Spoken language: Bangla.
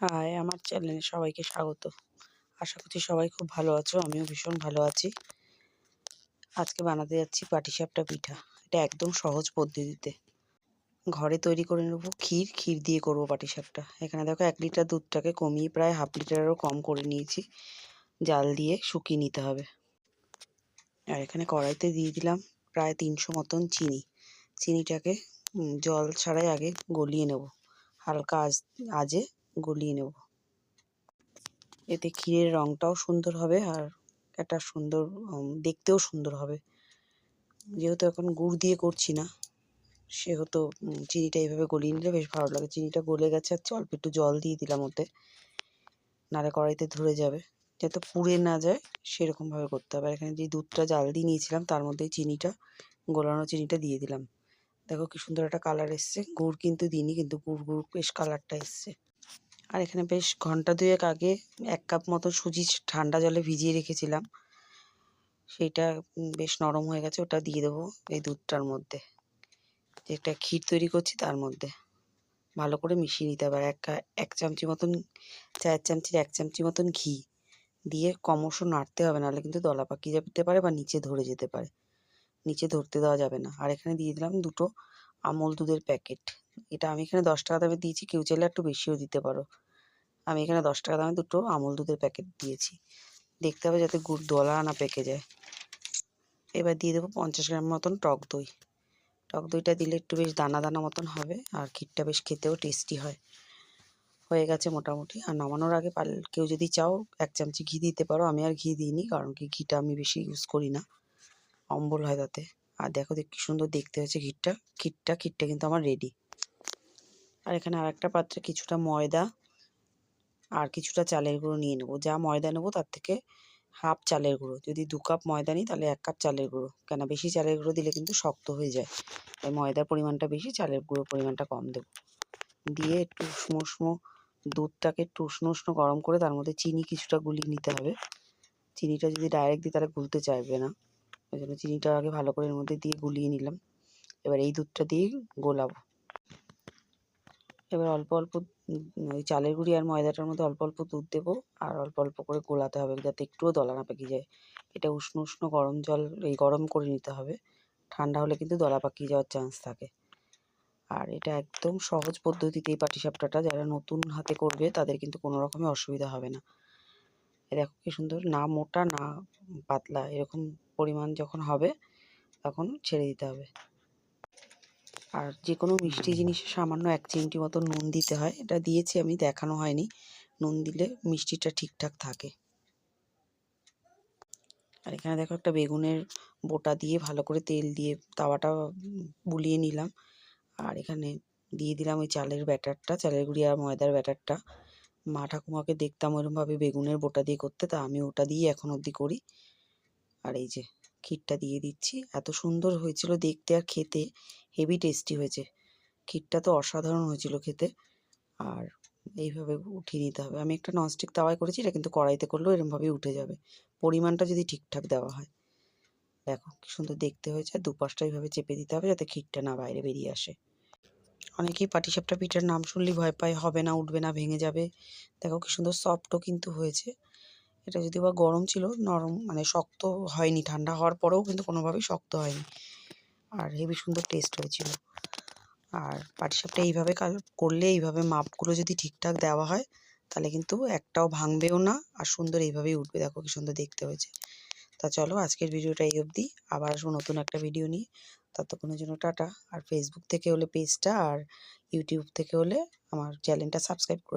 হাই আমার চ্যানেলে সবাইকে স্বাগত। আশা করছি সবাই খুব ভালো আছো, আমিও ভীষণ ভালো আছি। আজকে বানাতে যাচ্ছি পাটিসাপটা পিঠা। এটা একদম সহজ পদ্ধতিতে। ঘরে তৈরি করে নেব ক্ষীর ক্ষীর দিয়ে করব পাটিসাপটা। এখানে দেখো এক লিটার দুধটাকে কমিয়ে প্রায় হাফ লিটারেরও কম করে নিয়েছি। জাল দিয়ে শুকিয়ে নিতে হবে। আর এখানে কড়াইতে দিয়ে দিলাম প্রায় তিনশো মতন চিনি। চিনিটাকে জল ছাড়াই আগে গলিয়ে নেব। হালকা আজ আজে গলিয়ে নেব। এতে ক্ষীরের রঙটাও সুন্দর হবে আর একটা সুন্দর দেখতেও সুন্দর হবে। যেহেতু এখন গুড় দিয়ে করছি না, সেহেতু চিনিটা এইভাবে গলিয়ে নিলে বেশ ভালো লাগে। চিনিটা গলে গেছে আর অল্প একটু জল দিয়ে দিলাম ওতে নাড়ে কড়াইতে ধরে যাবে। যাতে পুড়ে না যায়, সেরকমভাবে করতে হবে। আর এখানে যে দুধটা জাল দিয়ে নিয়েছিলাম, তার মধ্যে চিনিটা, গোলানো চিনিটা দিয়ে দিলাম। দেখো কি সুন্দর একটা কালার এসছে। গুড় কিন্তু দিইনি, কিন্তু গুড় গুড় বেশ কালারটা এসছে। আর এখানে বেশ ঘণ্টা দুয়েক আগে এক কাপ মতো সুজি ঠান্ডা জলে ভিজিয়ে রেখেছিলাম। সেইটা বেশ নরম হয়ে গেছে, ওটা দিয়ে দেবো এই দুধটার মধ্যে। যেটা ক্ষীর তৈরি করছি তার মধ্যে। ভালো করে মিশিয়ে নিতে হবে। এক এক চামচি মতন, চায়ের চামচির এক চামচি মতন ঘি দিয়ে ক্রমশ নাড়তে হবে, নাহলে কিন্তু দলা পাকিয়ে যেতে পারে বা নিচে ধরে যেতে পারে। নিচে ধরতে দেওয়া যাবে না। আর এখানে দিয়ে দিলাম দুটো আমল দুধের প্যাকেট এটা আমি এখানে দশ টাকা দামে দিয়েছি, কেউ চাইলে একটু বেশিও দিতে পারো। আমি এখানে দশ টাকা দামে দুটো আমল দুধের প্যাকেট দিয়েছি। দেখতে হবে যাতে গুড় দলা না পেকে যায়। এবার দিয়ে দেবো পঞ্চাশ গ্রাম মতন টক দই। টক দইটা দিলে একটু বেশ দানা দানা মতন হবে, আর ক্ষীরটা বেশ খেতেও টেস্টি হয়। হয়ে গেছে মোটামুটি। আর নামানোর আগে পাল কেউ যদি চাও এক চামচি ঘি দিতে পারো। আমি আর ঘি দিইনি, কারণ কি ঘিটা আমি বেশি ইউজ করি না। অম্বল হয় তাতে। আর দেখো দেখ কি সুন্দর দেখতে হয়েছে ঘিরটা। ক্ষীরটা ক্ষীরটা কিন্তু আমার রেডি আর এখানে আর একটা পাত্রে কিছুটা ময়দা আর কিছুটা চালের গুঁড়ো নিয়ে নেব। যা ময়দা নেব তার থেকে হাফ চালের গুঁড়ো। যদি দু কাপ ময়দা নিই তাহলে এক কাপ চালের গুঁড়ো। কেন বেশি চালের গুঁড়ো দিলে কিন্তু শক্ত হয়ে যায়। তাই ময়দার পরিমাণটা বেশি, চালের গুঁড়োর পরিমাণটা কম দেবো। দিয়ে একটু উষ্ণ উষ্ণ দুধটাকে একটু উষ্ণ উষ্ণ গরম করে তার মধ্যে চিনি কিছুটা গুলিয়ে নিতে হবে। চিনিটা যদি ডাইরেক্ট দিই তাহলে গুলতে চাইবে না। ওই জন্য চিনিটা আগে ভালো করে এর মধ্যে দিয়ে গুলিয়ে নিলাম। এবার এই দুধটা দিয়েই গোলাবো। এবার অল্প অল্প ওই চালের গুঁড়ি আর ময়দাটার মধ্যে অল্প অল্প দুধ দেবো আর অল্প অল্প করে গোলাতে হবে যাতে একটুও দলা না পাকিয়ে যায়। এটা উষ্ণ উষ্ণ গরম জল, এই গরম করে নিতে হবে। ঠান্ডা হলে কিন্তু দলা পাকিয়ে যাওয়ার চান্স থাকে। আর এটা একদম সহজ পদ্ধতিতে এই পাটিসাপটাটা যারা নতুন হাতে করবে তাদের কিন্তু কোনো রকমের অসুবিধা হবে না। দেখো কি সুন্দর, না মোটা, না পাতলা, এরকম পরিমাণ যখন হবে তখন ছেড়ে দিতে হবে। আর যে কোনো মিষ্টি জিনিসে সামান্য এক চিমটি মতো নুন দিতে হয়, এটা দিয়েছি আমি, দেখানো হয়নি। নুন দিলে মিষ্টিটা ঠিকঠাক থাকে। আর এখানে দেখো একটা বেগুনের বোটা দিয়ে ভালো করে তেল দিয়ে তাওয়াটা বুলিয়ে নিলাম। আর এখানে দিয়ে দিলাম ওই চালের ব্যাটারটা, চালের গুঁড়ি আর ময়দার ব্যাটারটা। মা ঠাকুমাকে দেখতাম ওরমভাবে বেগুনের বোটা দিয়ে করতে, তা আমি ওটা দিয়ে এখন অবধি করি। আর এই যে ক্ষীরটা দিয়ে দিচ্ছি, এত সুন্দর হয়েছিল দেখতে আর খেতে, হেভি টেস্টি হয়েছে। ক্ষীরটা তো অসাধারণ হয়েছিল খেতে। আর এইভাবে উঠিয়ে নিতে হবে। আমি একটা ননস্টিক তাওয়ায় করেছি, এটা কিন্তু কড়াইতে করলেও এরমভাবেই উঠে যাবে। পরিমাণটা যদি ঠিকঠাক দেওয়া হয়। দেখো, কি সুন্দর দেখতে হয়েছে। আর দুপাশটা এইভাবে চেপে দিতে হবে যাতে ক্ষীরটা না বাইরে বেরিয়ে আসে। অনেকেই পাটিসাপটা পিঠার নাম শুনলেই ভয় পায়, হবে না, উঠবে না, ভেঙে যাবে। দেখো কি সুন্দর সফটও কিন্তু হয়েছে। এটা যদি বা গরম ছিল, নরম মানে শক্ত হয়নি, ঠান্ডা হওয়ার পরেও কিন্তু কোনোভাবেই শক্ত হয়নি। আর হেবি সুন্দর টেস্ট হয়েছিল। আর পাটিসাপটা এইভাবে করলে এইভাবে মাপগুলো যদি ঠিকঠাক দেওয়া হয়, তাহলে কিন্তু একটাও ভাঙবেও না, আর সুন্দর এইভাবেই উঠবে। দেখো কি সুন্দর দেখতে হয়েছে। তা চলো আজকের ভিডিওটা এই অবধি। আবার আসব নতুন একটা ভিডিও নিয়ে। ততক্ষণের জন্য টাটা। আর ফেসবুক থেকে হলে পেজটা আর ইউটিউব থেকে হলে আমার চ্যানেলটা সাবস্ক্রাইব করে